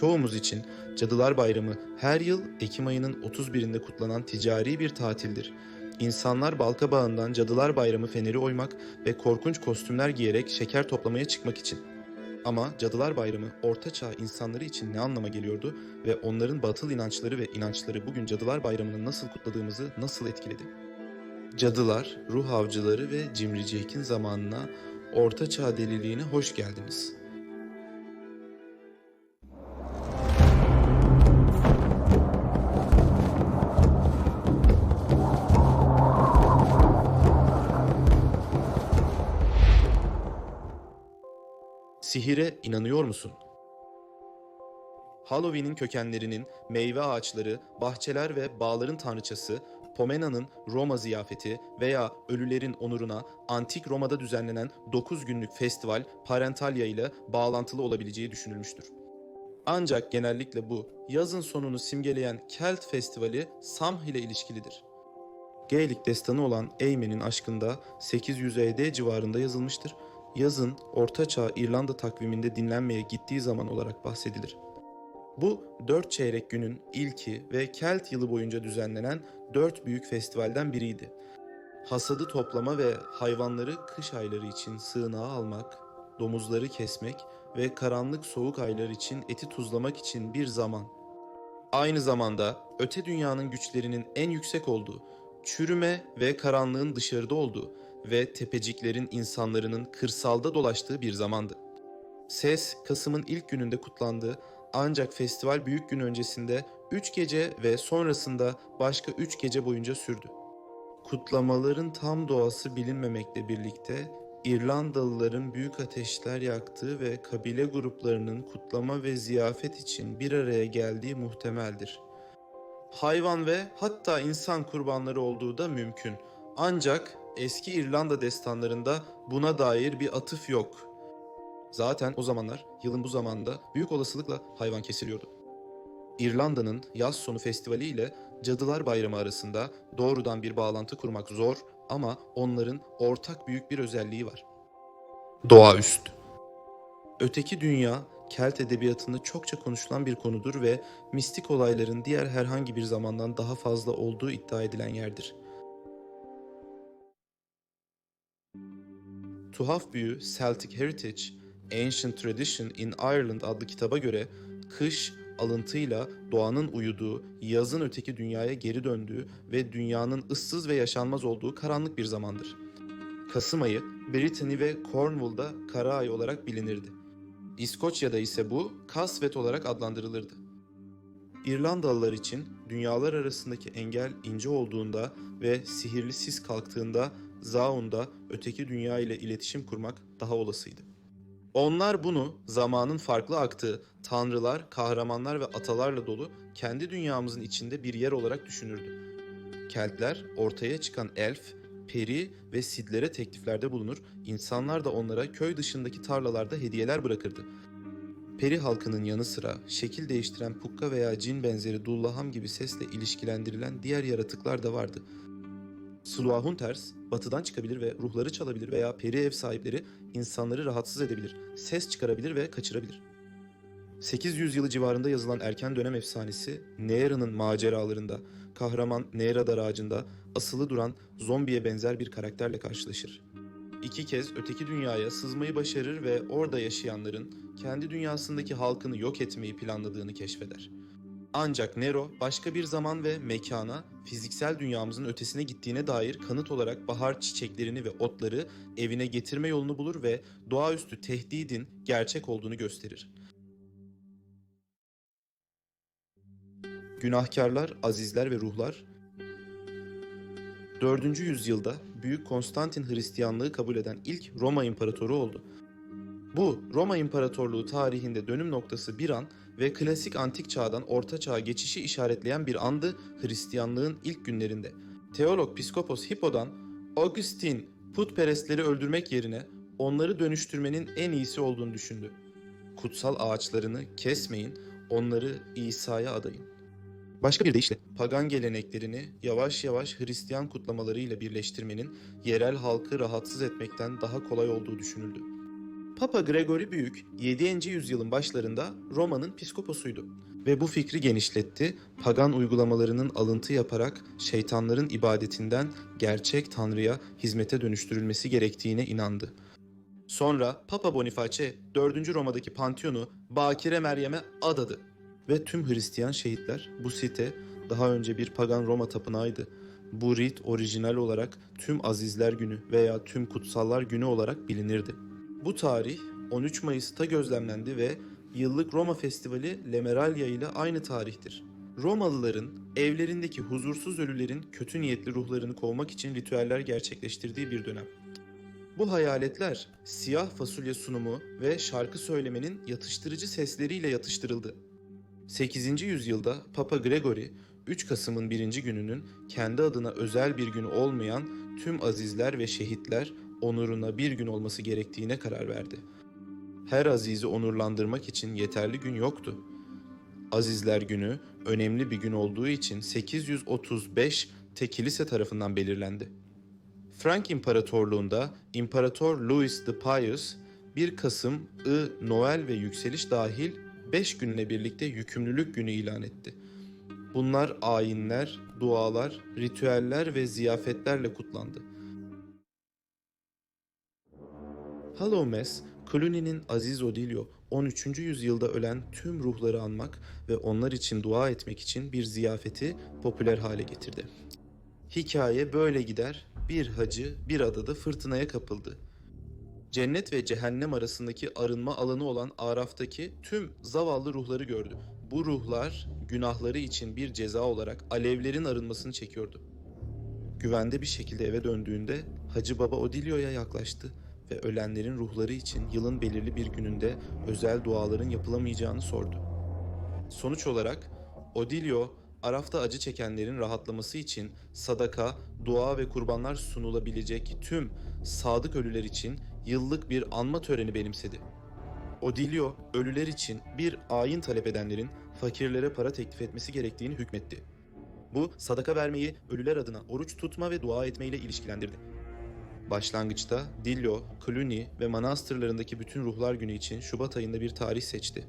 Çoğumuz için Cadılar Bayramı her yıl Ekim ayının 31'inde kutlanan ticari bir tatildir. İnsanlar Balkabağı'ndan Cadılar Bayramı feneri oymak ve korkunç kostümler giyerek şeker toplamaya çıkmak için. Ama Cadılar Bayramı Orta Çağ insanları için ne anlama geliyordu ve onların batıl inançları ve inançları bugün Cadılar Bayramı'nı nasıl kutladığımızı nasıl etkiledi? Cadılar, ruh avcıları ve Cimri Jack'in zamanına Orta Çağ deliliğine hoş geldiniz. Sihire inanıyor musun? Halloween'in kökenlerinin meyve ağaçları, bahçeler ve bağların tanrıçası, Pomena'nın Roma ziyafeti veya ölülerin onuruna antik Roma'da düzenlenen 9 günlük festival Parentalia ile bağlantılı olabileceği düşünülmüştür. Ancak genellikle bu yazın sonunu simgeleyen Kelt Festivali Samh ile ilişkilidir. Gaelic destanı olan Eymen'in aşkında 800 ED civarında yazılmıştır. Yazın Ortaçağ İrlanda takviminde dinlenmeye gittiği zaman olarak bahsedilir. Bu dört çeyrek günün ilki ve Kelt yılı boyunca düzenlenen dört büyük festivalden biriydi. Hasadı toplama ve hayvanları kış ayları için sığınağa almak, domuzları kesmek ve karanlık soğuk aylar için eti tuzlamak için bir zaman. Aynı zamanda öte dünyanın güçlerinin en yüksek olduğu, çürüme ve karanlığın dışarıda olduğu ve tepeciklerin insanların kırsalda dolaştığı bir zamandı. Ses Kasım'ın ilk gününde kutlandı ancak festival büyük gün öncesinde 3 gece ve sonrasında başka 3 gece boyunca sürdü. Kutlamaların tam doğası bilinmemekle birlikte İrlandalıların büyük ateşler yaktığı ve kabile gruplarının kutlama ve ziyafet için bir araya geldiği muhtemeldir. Hayvan ve hatta insan kurbanları olduğu da mümkün. Ancak eski İrlanda destanlarında buna dair bir atıf yok. Zaten o zamanlar yılın bu zamanda büyük olasılıkla hayvan kesiliyordu. İrlanda'nın yaz sonu festivali ile Cadılar Bayramı arasında doğrudan bir bağlantı kurmak zor ama onların ortak büyük bir özelliği var. Doğaüstü. Öteki dünya Kelt edebiyatında çokça konuşulan bir konudur ve mistik olayların diğer herhangi bir zamandan daha fazla olduğu iddia edilen yerdir. Tuhaf Büyü Celtic Heritage, Ancient Tradition in Ireland adlı kitaba göre kış alıntıyla doğanın uyuduğu, yazın öteki dünyaya geri döndüğü ve dünyanın ıssız ve yaşanmaz olduğu karanlık bir zamandır. Kasım ayı Brittany ve Cornwall'da kara ay olarak bilinirdi. İskoçya'da ise bu Kasvet olarak adlandırılırdı. İrlandalılar için dünyalar arasındaki engel ince olduğunda ve sihirli sis kalktığında Zaun'da öteki dünya ile iletişim kurmak daha olasıydı. Onlar bunu zamanın farklı aktığı, tanrılar, kahramanlar ve atalarla dolu kendi dünyamızın içinde bir yer olarak düşünürdü. Keltler ortaya çıkan elf, peri ve sidlere tekliflerde bulunur, insanlar da onlara köy dışındaki tarlalarda hediyeler bırakırdı. Peri halkının yanı sıra şekil değiştiren pukka veya cin benzeri dullaham gibi sesle ilişkilendirilen diğer yaratıklar da vardı. Sluahunters batıdan çıkabilir ve ruhları çalabilir veya peri ev sahipleri insanları rahatsız edebilir, ses çıkarabilir ve kaçırabilir. 800 yılı civarında yazılan erken dönem efsanesi Neyra'nın maceralarında kahraman Neyra dar ağacında asılı duran zombiye benzer bir karakterle karşılaşır. İki kez öteki dünyaya sızmayı başarır ve orada yaşayanların kendi dünyasındaki halkını yok etmeyi planladığını keşfeder. Ancak Nero başka bir zaman ve mekana, fiziksel dünyamızın ötesine gittiğine dair kanıt olarak bahar çiçeklerini ve otları evine getirme yolunu bulur ve doğaüstü tehdidin gerçek olduğunu gösterir. Günahkarlar, azizler ve ruhlar 4. yüzyılda Büyük Konstantin Hristiyanlığı kabul eden ilk Roma İmparatoru oldu. Bu Roma İmparatorluğu tarihinde dönüm noktası bir an ve klasik antik çağdan orta çağa geçişi işaretleyen bir andı Hristiyanlığın ilk günlerinde. Teolog Piskopos Hippo'dan Augustin putperestleri öldürmek yerine onları dönüştürmenin en iyisi olduğunu düşündü. Kutsal ağaçlarını kesmeyin, onları İsa'ya adayın. Başka bir deyişle pagan geleneklerini yavaş yavaş Hristiyan kutlamalarıyla birleştirmenin yerel halkı rahatsız etmekten daha kolay olduğu düşünüldü. Papa Gregory Büyük 7. yüzyılın başlarında Roma'nın piskoposuydu ve bu fikri genişletti, pagan uygulamalarının alıntı yaparak şeytanların ibadetinden gerçek tanrıya hizmete dönüştürülmesi gerektiğine inandı. Sonra Papa Boniface 4. Roma'daki Pantheon'u Bakire Meryem'e adadı ve tüm Hristiyan şehitler bu site daha önce bir pagan Roma tapınağıydı. Bu rit orijinal olarak tüm Azizler Günü veya tüm Kutsallar Günü olarak bilinirdi. Bu tarih 13 Mayıs'ta gözlemlendi ve yıllık Roma Festivali Lemeralya ile aynı tarihtir. Romalıların evlerindeki huzursuz ölülerin kötü niyetli ruhlarını kovmak için ritüeller gerçekleştirdiği bir dönem. Bu hayaletler siyah fasulye sunumu ve şarkı söylemenin yatıştırıcı sesleriyle yatıştırıldı. 8. yüzyılda Papa Gregory 3 Kasım'ın birinci gününün kendi adına özel bir gün olmayan tüm azizler ve şehitler onuruna bir gün olması gerektiğine karar verdi. Her azizi onurlandırmak için yeterli gün yoktu. Azizler Günü önemli bir gün olduğu için 835 te kilise tarafından belirlendi. Frank İmparatorluğunda İmparator Louis the Pious 1 Kasım I Noel ve yükseliş dahil 5 günle birlikte yükümlülük günü ilan etti. Bunlar ayinler, dualar, ritüeller ve ziyafetlerle kutlandı. Hallowmas, Cluny'nin Aziz Odilio 13. yüzyılda ölen tüm ruhları anmak ve onlar için dua etmek için bir ziyafeti popüler hale getirdi. Hikaye böyle gider, bir hacı bir adada fırtınaya kapıldı. Cennet ve cehennem arasındaki arınma alanı olan Araf'taki tüm zavallı ruhları gördü. Bu ruhlar günahları için bir ceza olarak alevlerin arınmasını çekiyordu. Güvende bir şekilde eve döndüğünde Hacı Baba Odilio'ya yaklaştı ve ölenlerin ruhları için yılın belirli bir gününde özel duaların yapılamayacağını sordu. Sonuç olarak Odilio, Araf'ta acı çekenlerin rahatlaması için sadaka, dua ve kurbanlar sunulabilecek tüm sadık ölüler için yıllık bir anma töreni benimsedi. Odilio, ölüler için bir ayin talep edenlerin fakirlere para teklif etmesi gerektiğini hükmetti. Bu, sadaka vermeyi ölüler adına oruç tutma ve dua etmeyle ilişkilendirdi. Başlangıçta Dillo, Cluny ve manastırlarındaki bütün ruhlar günü için Şubat ayında bir tarih seçti.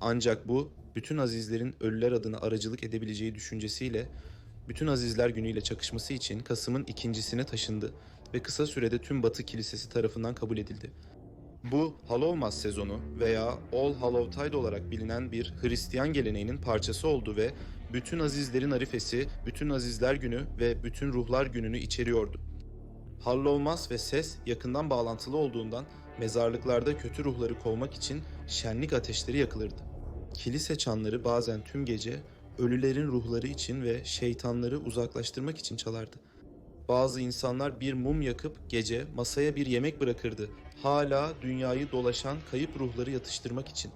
Ancak bu, bütün azizlerin ölüler adına aracılık edebileceği düşüncesiyle bütün azizler günüyle çakışması için Kasım'ın ikincisine taşındı ve kısa sürede tüm Batı Kilisesi tarafından kabul edildi. Bu Hallowmas sezonu veya All Hallowtide olarak bilinen bir Hristiyan geleneğinin parçası oldu ve bütün azizlerin arifesi, bütün azizler günü ve bütün ruhlar gününü içeriyordu. Hallowmas ve ses yakından bağlantılı olduğundan mezarlıklarda kötü ruhları kovmak için şenlik ateşleri yakılırdı. Kilise çanları bazen tüm gece ölülerin ruhları için ve şeytanları uzaklaştırmak için çalardı. Bazı insanlar bir mum yakıp gece masaya bir yemek bırakırdı. Hala dünyayı dolaşan kayıp ruhları yatıştırmak için.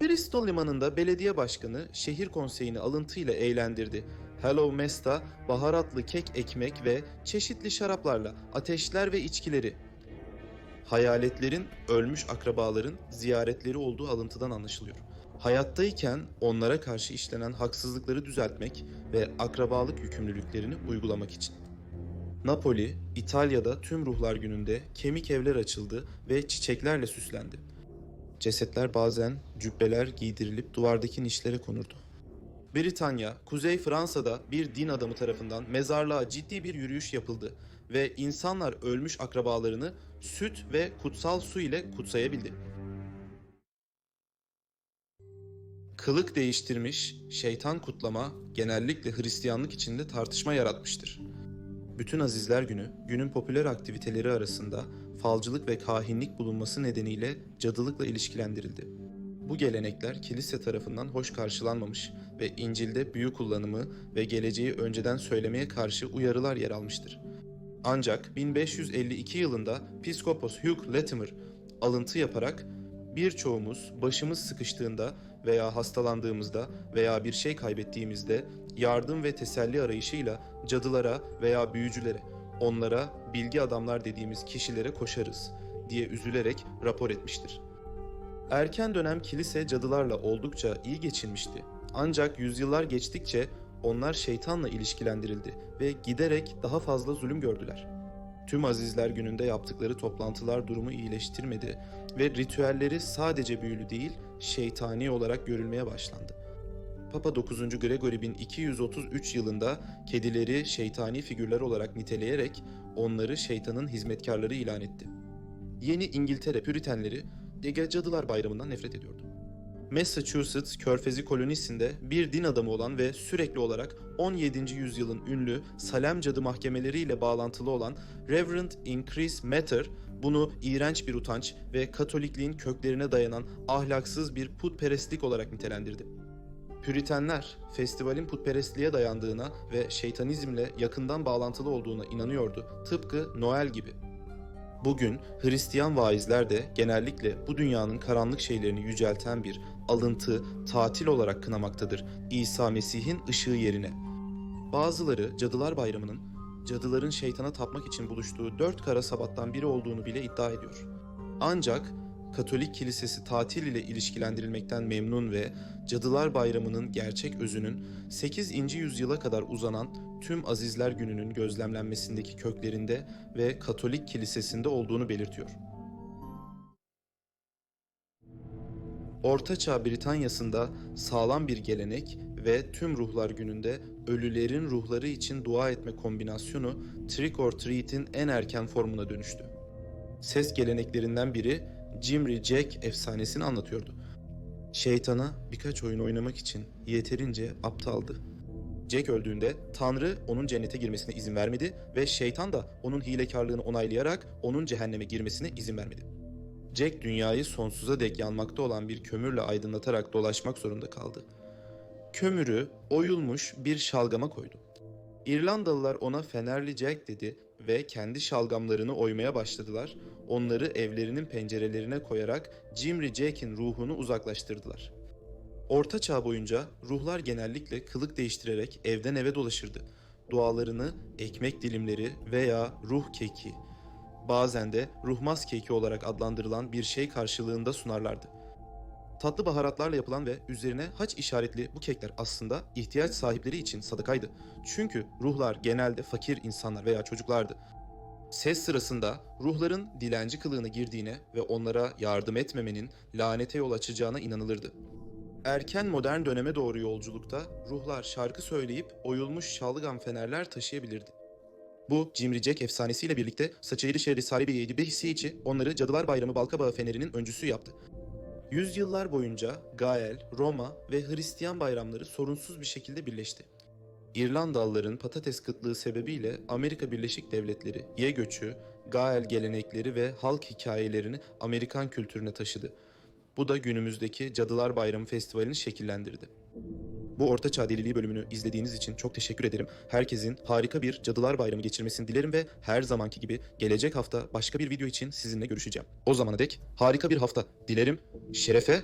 Bristol limanında belediye başkanı şehir konseyini alıntıyla eğlendirdi. Hello Mesta baharatlı kek ekmek ve çeşitli şaraplarla ateşler ve içkileri. Hayaletlerin ölmüş akrabaların ziyaretleri olduğu alıntıdan anlaşılıyor. Hayattayken onlara karşı işlenen haksızlıkları düzeltmek ve akrabalık yükümlülüklerini uygulamak için. Napoli, İtalya'da tüm ruhlar gününde kemik evler açıldı ve çiçeklerle süslendi. Cesetler bazen cübbeler giydirilip duvardaki nişlere konurdu. Britanya, Kuzey Fransa'da bir din adamı tarafından mezarlığa ciddi bir yürüyüş yapıldı ve insanlar ölmüş akrabalarını süt ve kutsal su ile kutsayabildi. Kılık değiştirmiş, şeytan kutlama genellikle Hristiyanlık içinde tartışma yaratmıştır. Bütün Azizler Günü, günün popüler aktiviteleri arasında falcılık ve kahinlik bulunması nedeniyle cadılıkla ilişkilendirildi. Bu gelenekler kilise tarafından hoş karşılanmamış ve İncil'de büyü kullanımı ve geleceği önceden söylemeye karşı uyarılar yer almıştır. Ancak 1552 yılında Piskopos Hugh Latimer alıntı yaparak birçoğumuz başımız sıkıştığında veya hastalandığımızda veya bir şey kaybettiğimizde yardım ve teselli arayışıyla cadılara veya büyücülere, onlara bilgi adamlar dediğimiz kişilere koşarız diye üzülerek rapor etmiştir. Erken dönem kilise cadılarla oldukça iyi geçinmişti. Ancak yüzyıllar geçtikçe onlar şeytanla ilişkilendirildi ve giderek daha fazla zulüm gördüler. Tüm azizler gününde yaptıkları toplantılar durumu iyileştirmedi ve ritüelleri sadece büyülü değil, şeytani olarak görülmeye başlandı. Papa 9. Gregory 1233 yılında kedileri şeytani figürler olarak niteleyerek onları şeytanın hizmetkarları ilan etti. Yeni İngiltere Püritenleri Ege Cadılar Bayramı'ndan nefret ediyordu. Massachusetts Körfezi kolonisinde bir din adamı olan ve sürekli olarak 17. yüzyılın ünlü Salem cadı mahkemeleriyle bağlantılı olan Reverend Increase Matter bunu iğrenç bir utanç ve Katolikliğin köklerine dayanan ahlaksız bir putperestlik olarak nitelendirdi. Püritenler, festivalin putperestliğe dayandığına ve şeytanizmle yakından bağlantılı olduğuna inanıyordu, tıpkı Noel gibi. Bugün Hristiyan vaizler de genellikle bu dünyanın karanlık şeylerini yücelten bir alıntı, tatil olarak kınamaktadır İsa Mesih'in ışığı yerine. Bazıları Cadılar Bayramı'nın cadıların şeytana tapmak için buluştuğu dört kara sabattan biri olduğunu bile iddia ediyor. Ancak Katolik Kilisesi tatil ile ilişkilendirilmekten memnun ve Cadılar Bayramı'nın gerçek özünün 8. yüzyıla kadar uzanan tüm Azizler Günü'nün gözlemlenmesindeki köklerinde ve Katolik Kilisesi'nde olduğunu belirtiyor. Ortaçağ Britanya'sında sağlam bir gelenek ve tüm ruhlar gününde ölülerin ruhları için dua etme kombinasyonu Trick or Treat'in en erken formuna dönüştü. Ses geleneklerinden biri Jimry Jack efsanesini anlatıyordu. Şeytana birkaç oyun oynamak için yeterince aptaldı. Jack öldüğünde Tanrı onun cennete girmesine izin vermedi ve şeytan da onun hilekarlığını onaylayarak onun cehenneme girmesine izin vermedi. Jack dünyayı sonsuza dek yanmakta olan bir kömürle aydınlatarak dolaşmak zorunda kaldı. Kömürü oyulmuş bir şalgama koydu. İrlandalılar ona Fenerli Jack dedi ve kendi şalgamlarını oymaya başladılar. Onları evlerinin pencerelerine koyarak Jimry Jack'in ruhunu uzaklaştırdılar. Orta çağ boyunca ruhlar genellikle kılık değiştirerek evden eve dolaşırdı. Dualarını ekmek dilimleri veya ruh keki, bazen de ruhmaz keki olarak adlandırılan bir şey karşılığında sunarlardı. Tatlı baharatlarla yapılan ve üzerine haç işaretli bu kekler aslında ihtiyaç sahipleri için sadakaydı. Çünkü ruhlar genelde fakir insanlar veya çocuklardı. Ses sırasında ruhların dilenci kılığına girdiğine ve onlara yardım etmemenin lanete yol açacağına inanılırdı. Erken modern döneme doğru yolculukta ruhlar şarkı söyleyip oyulmuş şalgam fenerler taşıyabilirdi. Bu Cimri Jack efsanesiyle birlikte Saçayırı şehri Saribi Yedibehisi için onları Cadılar Bayramı Balkabağı Feneri'nin öncüsü yaptı. Yüzyıllar boyunca Gael, Roma ve Hristiyan bayramları sorunsuz bir şekilde birleşti. İrlandalıların patates kıtlığı sebebiyle Amerika Birleşik Devletleri ye göçü, Gael gelenekleri ve halk hikayelerini Amerikan kültürüne taşıdı. Bu da günümüzdeki Cadılar Bayramı Festivali'ni şekillendirdi. Bu Orta Çağ Deliliği bölümünü izlediğiniz için çok teşekkür ederim. Herkesin harika bir Cadılar Bayramı geçirmesini dilerim ve her zamanki gibi gelecek hafta başka bir video için sizinle görüşeceğim. O zamana dek harika bir hafta dilerim. Şerefe